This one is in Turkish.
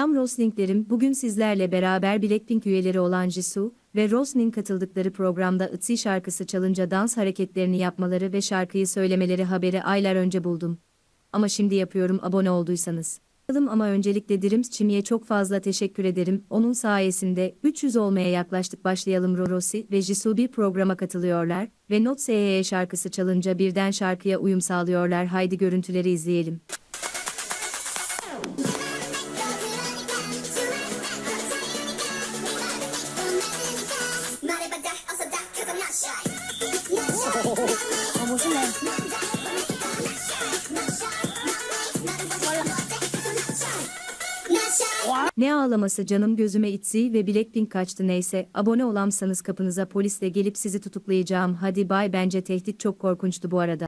Selam Roslinglerim, bugün sizlerle beraber Blackpink üyeleri olan Jisoo ve Rosling katıldıkları programda ITZY şarkısı çalınca dans hareketlerini yapmaları ve şarkıyı söylemeleri haberi aylar önce buldum. Ama şimdi yapıyorum abone olduysanız. Ama öncelikle Dreams Çimi'ye çok fazla teşekkür ederim. Onun sayesinde 300 olmaya yaklaştık başlayalım Rorosi ve Jisoo bir programa katılıyorlar ve Not SEE şarkısı çalınca birden şarkıya uyum sağlıyorlar. Haydi görüntüleri izleyelim. Ne? Ne ağlaması canım gözüme itsi ve Blackpink kaçtı neyse abone olamsanız kapınıza polisle gelip sizi tutuklayacağım hadi bay bence tehdit çok korkunçtu bu arada.